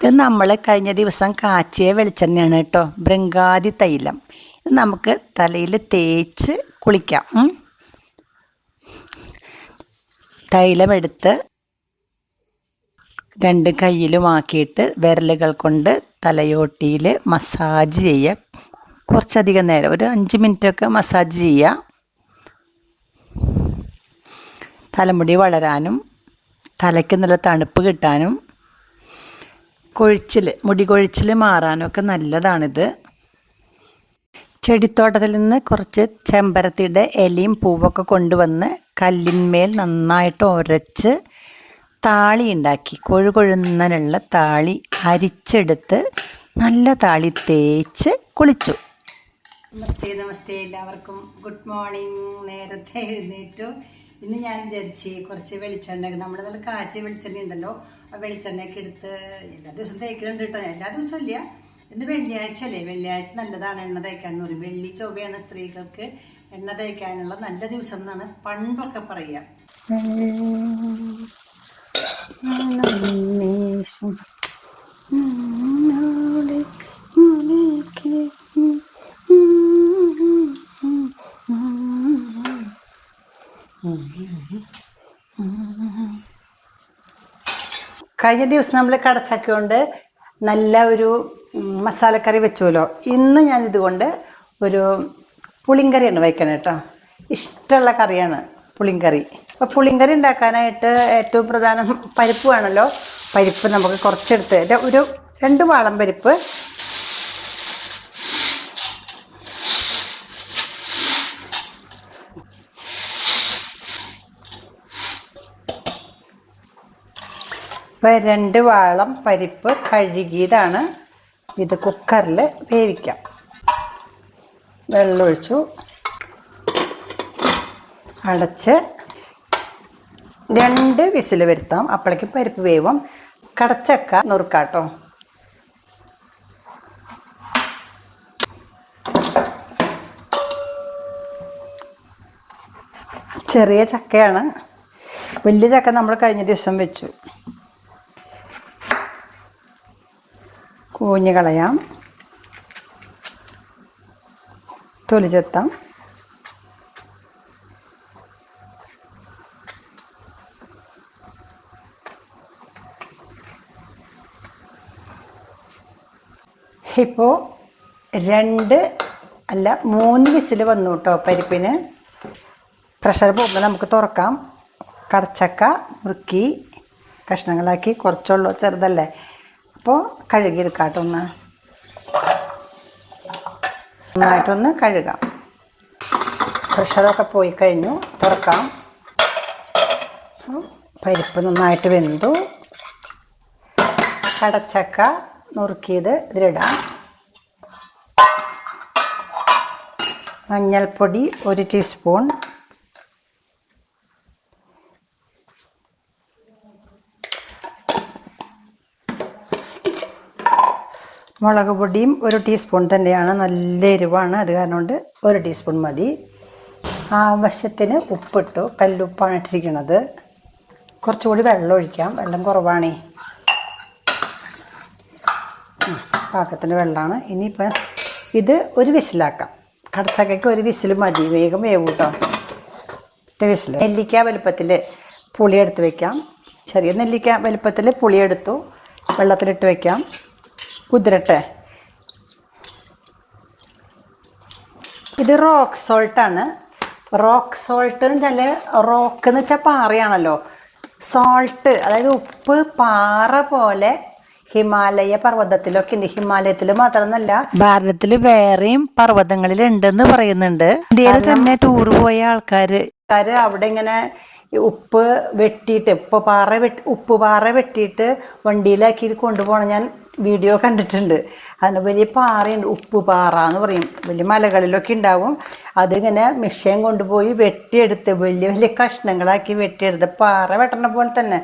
ഇത് നമ്മൾ കഴിഞ്ഞ ദിവസം കാച്ചിയ വെളിച്ചെണ്ണയാണ് കേട്ടോ. ബൃങ്കാതി തൈലം. ഇത് നമുക്ക് തലയിൽ തേച്ച് കുളിക്കാം. തൈലം തൈലമെടുത്ത് രണ്ട് കയ്യിലുമാക്കിയിട്ട് വിരലുകൾ കൊണ്ട് തലയോട്ടിയിൽ മസാജ് ചെയ്യുക കുറച്ചധികം നേരം ഒരു അഞ്ച് മിനിറ്റൊക്കെ മസാജ് ചെയ്യുക തലമുടി വളരാനും തലയ്ക്ക് നല്ല തണുപ്പ് കിട്ടാനും കൊഴിച്ചിൽ മുടി കൊഴിച്ചിൽ മാറാനൊക്കെ നല്ലതാണിത്. ചെടിത്തോട്ടത്തിൽ നിന്ന് കുറച്ച് ചെമ്പരത്തിയുടെ ഇലയും പൂവൊക്കെ കൊണ്ടുവന്ന് കല്ലിന്മേൽ നന്നായിട്ട് ഉരച്ച് താളി ഉണ്ടാക്കി. കൊഴു കൊഴുന്നനുള്ള താളി അരിച്ചെടുത്ത് നല്ല താളി തേച്ച് കുളിച്ചു. നമസ്തേ നമസ്തേ എല്ലാവർക്കും. Good morning. നേരത്തെ എഴുന്നേറ്റു. ഇന്ന് ഞാൻ വിചാരിച്ച് കുറച്ച് വെളിച്ചെണ്ണ നമ്മൾ നല്ല കാച്ചിയ വെളിച്ചെണ്ണ ഉണ്ടല്ലോ. വെളിച്ചെണ്ണയൊക്കെ എടുത്ത് എല്ലാ ദിവസവും തേക്കലുണ്ട് കേട്ടോ എല്ലാ ദിവസവും ഇല്ല ഇന്ന് വെള്ളിയാഴ്ച അല്ലേ വെള്ളിയാഴ്ച നല്ലതാണ് എണ്ണ തേക്കാൻ എന്ന് പറയും വെള്ളി ചൊവ്വയാണ് സ്ത്രീകൾക്ക് എണ്ണ തേക്കാനുള്ള നല്ല ദിവസം എന്നാണ് പണ്ടൊക്കെ പറയുക കഴിഞ്ഞ ദിവസം നമ്മൾ കടച്ചക്ക കൊണ്ട് നല്ല ഒരു മസാലക്കറി വെച്ചുവല്ലോ. ഇന്ന് ഞാൻ ഇതുകൊണ്ട് ഒരു പുളിങ്കറിയാണ് വയ്ക്കണം കേട്ടോ ഇഷ്ടമുള്ള കറിയാണ് പുളിങ്കറി. അപ്പോൾ പുളിങ്കറി ഉണ്ടാക്കാനായിട്ട് ഏറ്റവും പ്രധാനം പരിപ്പ് വേണമല്ലോ പരിപ്പ് നമുക്ക് കുറച്ചെടുത്ത് ഒരു രണ്ട് വാളം പരിപ്പ് ഇപ്പോൾ രണ്ട് വാളം പരിപ്പ് കഴുകിയതാണ്. ഇത് കുക്കറിൽ വേവിക്കാം. വെള്ളമൊഴിച്ചു അടച്ച് രണ്ട് വിസിൽ വരുത്താം. അപ്പോഴേക്ക് പരിപ്പ് വേവും. കടച്ചക്ക നുറുക്കാട്ടോ. ചെറിയ ചക്കയാണ്. വലിയ ചക്ക നമ്മൾ കഴിഞ്ഞ ദിവസം വെച്ചു. കൂഞ്ഞ് കളയാം തൊലി ചെത്താം ഇപ്പോൾ രണ്ട് അല്ല മൂന്ന് വിസിൽ വന്നു കേട്ടോ പരിപ്പിന്. പ്രഷർ പോകുമ്പോൾ നമുക്ക് തുറക്കാം. കടച്ചക്ക മുറുക്കി കഷ്ണങ്ങളാക്കി കുറച്ചുള്ളൂ ചെറുതല്ലേ? അപ്പോൾ കഴുകിയെടുക്കാം ഒന്ന്. നന്നായിട്ടൊന്ന് കഴുകാം. പ്രഷറൊക്കെ പോയി കഴിഞ്ഞു. തുറക്കാം. പരിപ്പ് നന്നായിട്ട് വെന്തു. കടച്ചക്ക നുറുക്കിയത് ഇതിലിടാം. മഞ്ഞൾപ്പൊടി ഒരു ടീസ്പൂൺ മുളക് പൊടിയും ഒരു ടീസ്പൂൺ തന്നെയാണ്. നല്ല എരിവാണ്. അത് കാരണം കൊണ്ട് ഒരു ടീസ്പൂൺ മതി. ആവശ്യത്തിന് ഉപ്പിട്ടു. കല്ലുപ്പാണ് ഇട്ടിരിക്കുന്നത്. കുറച്ചുകൂടി വെള്ളം ഒഴിക്കാം. വെള്ളം കുറവാണേ. പാകത്തിന് വെള്ളമാണ് ഇനിയിപ്പോൾ ഇത് ഒരു വിസിലാക്കാം. കടച്ചക്കയ്ക്ക് ഒരു വിസിൽ മതി. വേഗം വേവ് കൂട്ടോ ഒറ്റ വിസിൽ നെല്ലിക്ക വലുപ്പത്തിൽ പുളി എടുത്ത് വെക്കാം. ചെറിയ നെല്ലിക്ക വലുപ്പത്തിൽ പുളി എടുത്തു. വെള്ളത്തിലിട്ട് വെക്കാം. കുതിരട്ടെ. ഇത് റോക്ക് സോൾട്ടാണ്. റോക്ക് സോൾട്ട് എന്ന് വെച്ചാൽ റോക്ക് എന്ന് വെച്ചാൽ പാറയാണല്ലോ. സോൾട്ട് അതായത് ഉപ്പ് പാറ പോലെ ഹിമാലയ പർവതത്തിലൊക്കെ ഉണ്ട്. ഹിമാലയത്തിൽ മാത്രമല്ല ഭാരതത്തിൽ വേറെയും പർവതങ്ങളിൽ ഉണ്ടെന്ന് പറയുന്നുണ്ട്. ഇന്ത്യയിൽ തന്നെ ടൂർ പോയ ആൾക്കാർ ആൾക്കാർ അവിടെ ഇങ്ങനെ ഉപ്പ് വെട്ടിയിട്ട് ഉപ്പ് പാറ വെട്ടി ഉപ്പ് പാറ വെട്ടിയിട്ട് വണ്ടിയിലാക്കി കൊണ്ടുപോകണം. ഞാൻ വീഡിയോ കണ്ടിട്ടുണ്ട്. അതിന് വലിയ പാറയുണ്ട്. ഉപ്പ് പാറ എന്ന് പറയും. വലിയ മലകളിലൊക്കെ ഉണ്ടാവും. അതിങ്ങനെ മിഷ്യൻ കൊണ്ടുപോയി വെട്ടിയെടുത്ത് വലിയ വലിയ കഷ്ണങ്ങളാക്കി വെട്ടിയെടുത്ത് പാറ വെട്ടണ പോലെ തന്നെ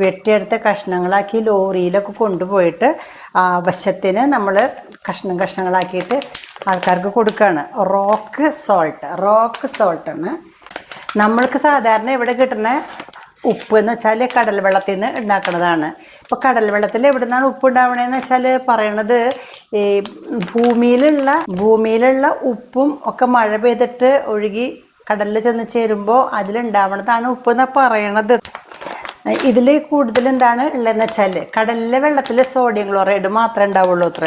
വെട്ടിയെടുത്ത കഷ്ണങ്ങളാക്കി ലോറിയിലൊക്കെ കൊണ്ടുപോയിട്ട് ആവശ്യത്തിന് നമ്മൾ കഷ്ണം കഷ്ണങ്ങളാക്കിയിട്ട് ആൾക്കാർക്ക് കൊടുക്കുകയാണ് റോക്ക് സോൾട്ട്. റോക്ക് സോൾട്ടാണ്. നമ്മൾക്ക് സാധാരണ ഇവിടെ കിട്ടുന്ന ഉപ്പ് എന്ന് വെച്ചാൽ കടൽ വെള്ളത്തിൽ നിന്ന് ഉണ്ടാക്കുന്നതാണ് ഇപ്പോൾ കടൽ വെള്ളത്തിൽ എവിടെ നിന്നാണ് ഉപ്പ് ഉണ്ടാവണതെന്ന് വെച്ചാൽ പറയണത് ഈ ഭൂമിയിലുള്ള ഭൂമിയിലുള്ള ഉപ്പും ഒക്കെ മഴ പെയ്തിട്ട് ഒഴുകി കടലിൽ ചെന്ന് ചേരുമ്പോൾ അതിലുണ്ടാവണതാണ് ഉപ്പ് എന്നാണ് പറയണത്. ഇതിൽ കൂടുതൽ എന്താണ് ഉള്ളതെന്ന് വെച്ചാൽ കടലിലെ വെള്ളത്തിൽ സോഡിയം ക്ലോറൈഡ് മാത്രമേ ഉണ്ടാവുള്ളൂ അത്ര.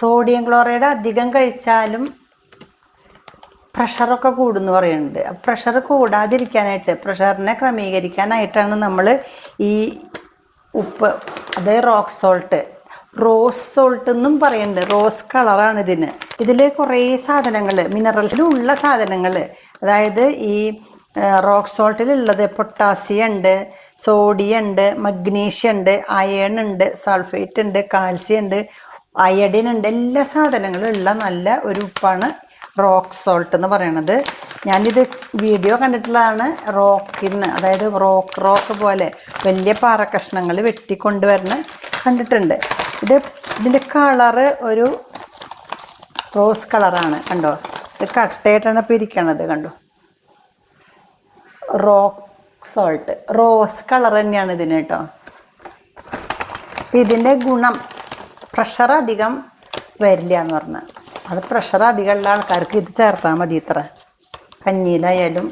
സോഡിയം ക്ലോറൈഡ് അധികം കഴിച്ചാലും പ്രഷറൊക്കെ കൂടുന്നു പറയുന്നുണ്ട്. പ്രഷർ കൂടാതിരിക്കാനായിട്ട് പ്രഷറിനെ ക്രമീകരിക്കാനായിട്ടാണ് നമ്മൾ ഈ ഉപ്പ് അതായത് റോക്ക് സോൾട്ട് റോസ് സോൾട്ട് എന്നും പറയുന്നുണ്ട്. റോസ് കളറാണ് ഇതിന്. ഇതിൽ കുറേ സാധനങ്ങൾ മിനറൽസിലുള്ള സാധനങ്ങൾ അതായത് ഈ റോക്ക് സോൾട്ടിലുള്ളത് പൊട്ടാസ്യം ഉണ്ട് സോഡിയം ഉണ്ട് മഗ്നീഷ്യം ഉണ്ട് അയൺ ഉണ്ട് സൾഫേറ്റ് ഉണ്ട് കാൽസ്യം ഉണ്ട് അയഡിൻ ഉണ്ട്. എല്ലാ സാധനങ്ങളും ഉള്ള നല്ല ഒരു ഉപ്പാണ് റോക്ക് സോൾട്ട് എന്ന് പറയണത്. ഞാനിത് വീഡിയോ കണ്ടിട്ടുള്ളതാണ് റോക്കിന്ന് അതായത് റോക്ക് റോക്ക് പോലെ വലിയ പാറ കഷ്ണങ്ങൾ വെട്ടിക്കൊണ്ടുവരുന്ന കണ്ടിട്ടുണ്ട്. ഇത് ഇതിന്റെ കളറ് ഒരു റോസ് കളറാണ് കണ്ടോ? ഇത് കട്ടയായിട്ടാണ് പിരിക്കണത് കണ്ടോ? റോക്ക് സോൾട്ട് റോസ് കളർ തന്നെയാണ് ഇതിന് കേട്ടോ. ഇതിന്റെ ഗുണം പ്രഷർ അധികം വരില്ല എന്ന് പറഞ്ഞാൽ അത് പ്രഷർ അധികമുള്ള ആൾക്കാർക്ക് ഇത് ചേർത്താൽ മതി ഇത്ര. കഞ്ഞിയിലായാലും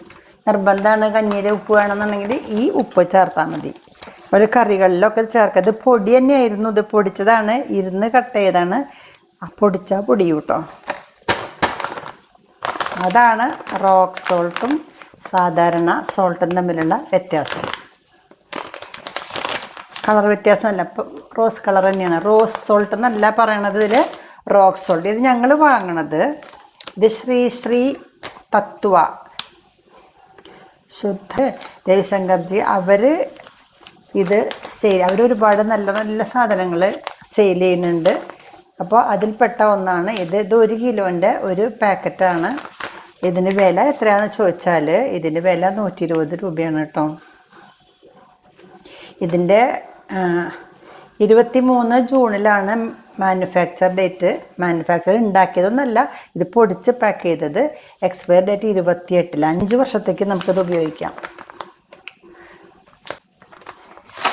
നിർബന്ധമാണ് കഞ്ഞിയിൽ ഉപ്പ് വേണമെന്നുണ്ടെങ്കിൽ ഈ ഉപ്പ് ചേർത്താൽ മതി. ഒരു കറികളിലൊക്കെ ചേർക്കുക ഇത് പൊടി തന്നെയായിരുന്നു. ഇത് പൊടിച്ചതാണ്. ഇരുന്ന് കട്ട് ചെയ്താണ് ആ പൊടിച്ച പൊടി കൂട്ടോ അതാണ് റോക്ക് സോൾട്ടും സാധാരണ സോൾട്ടും തമ്മിലുള്ള വ്യത്യാസം. കളർ വ്യത്യാസമല്ല. റോസ് കളർ തന്നെയാണ്. റോസ് സോൾട്ട് എന്നല്ല പറയണത് ഇതിൽ റോക്ക് സോൾട്ട് ഇത് ഞങ്ങൾ വാങ്ങണത് ഇത് ശ്രീ ശ്രീ തത്വ. ശുദ്ധ രവിശങ്കർജി അവർ ഇത് സെയിൽ അവർ ഒരുപാട് നല്ല നല്ല സാധനങ്ങൾ സെയിൽ ചെയ്യുന്നുണ്ട്. അപ്പോൾ അതിൽപ്പെട്ട ഒന്നാണ് ഇത്. ഇത് ഒരു കിലോന്റെ ഒരു പാക്കറ്റാണ്. ഇതിന് വില എത്രയാണെന്ന് ചോദിച്ചാൽ ഇതിന് വില നൂറ്റി ഇരുപത് രൂപയാണ് കേട്ടോ. ഇതിന്റെ ഇരുപത്തി മൂന്ന് ജൂണിലാണ് മാനുഫാക്ചർ ഡേറ്റ് മാനുഫാക്ചർ ഉണ്ടാക്കിയതൊന്നല്ല ഇത് പൊടിച്ച് പാക്ക് ചെയ്തത് എക്സ്പയർ ഡേറ്റ് ഇരുപത്തിയെട്ടിൽ അഞ്ച് വർഷത്തേക്ക് നമുക്കിത് ഉപയോഗിക്കാം.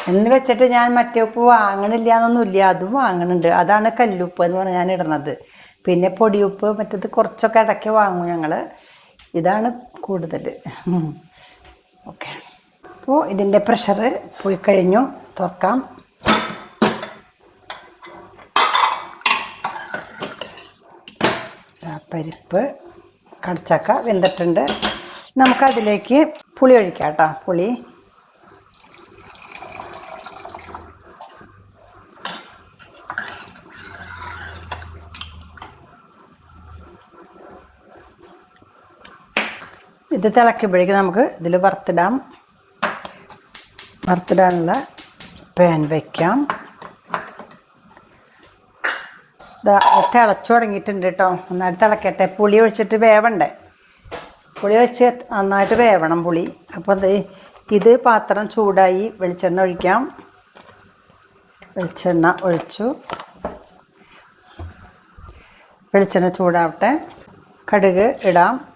എന്ന് വെച്ചിട്ട് ഞാൻ മറ്റേ ഉപ്പ് വാങ്ങണില്ല എന്നൊന്നുമില്ല അതും വാങ്ങണുണ്ട്. അതാണ് കല്ലുപ്പ് എന്ന് പറഞ്ഞാൽ ഞാൻ ഇടണത്. പിന്നെ പൊടിയുപ്പ് മറ്റേത് കുറച്ചൊക്കെ ഇടയ്ക്ക് വാങ്ങും ഞങ്ങൾ ഇതാണ് കൂടുതൽ ഓക്കെ. അപ്പോൾ ഇതിന്റെ പ്രഷർ പോയി കഴിഞ്ഞു. തുറക്കാം ആ പരിപ്പ് കടച്ചക്ക വെന്തിട്ടുണ്ട്. നമുക്കതിലേക്ക് പുളി ഒഴിക്കാം കേട്ടോ പുളി. ഇത് തിളക്കുമ്പോഴേക്ക് നമുക്ക് ഇതിൽ വറുത്തിടാം. വറുത്തിടാനുള്ള പാൻ വയ്ക്കാം ഇതാ തിളച്ചു തുടങ്ങിയിട്ടുണ്ട് കേട്ടോ നന്നായിട്ട് തിളക്കട്ടെ. പുളി ഒഴിച്ചിട്ട് വേവണ്ടേ? പുളി ഒഴിച്ച് നന്നായിട്ട് വേവണം പുളി. അപ്പോൾ ഇത് പാത്രം ചൂടായി വെളിച്ചെണ്ണ ഒഴിക്കാം. വെളിച്ചെണ്ണ ഒഴിച്ചു. വെളിച്ചെണ്ണ ചൂടാവട്ടെ. കടുക് ഇടാം.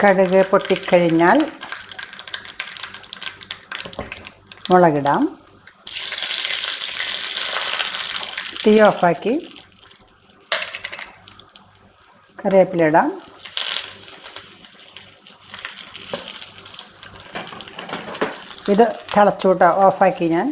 കടുക് പൊട്ടിക്കഴിഞ്ഞാൽ മുളകിടാം. തീ ഓഫാക്കി കറിവേപ്പില ഇടാം. ഇത് തിളച്ചൂട്ട ഓഫാക്കി ഞാൻ.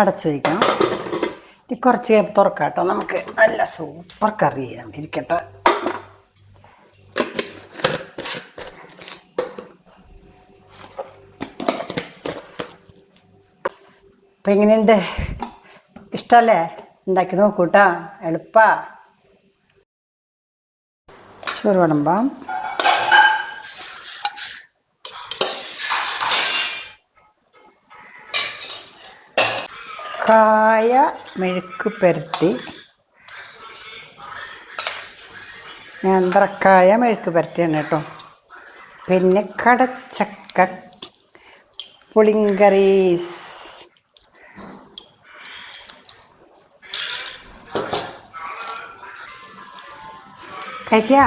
അടച്ചു വയ്ക്കണം ഇനി കുറച്ച് കഴിയുമ്പോൾ തുറക്കാം കേട്ടോ. നമുക്ക് നല്ല സൂപ്പർ കറി ഇരിക്കട്ടെ. അപ്പം എങ്ങനെയുണ്ട്? ഇഷ്ടമല്ലേ ഉണ്ടാക്കി നോക്കൂട്ടാ എളുപ്പാ. ചോറ് വിളമ്പാം. കായ മെഴുക്ക് പരത്തി നേന്ത്രക്കായ മെഴുക്ക് പരത്തിയാണ് കേട്ടോ. പിന്നെ കടച്ചക്ക പുളിങ്കറീസ് കഴിക്കാ?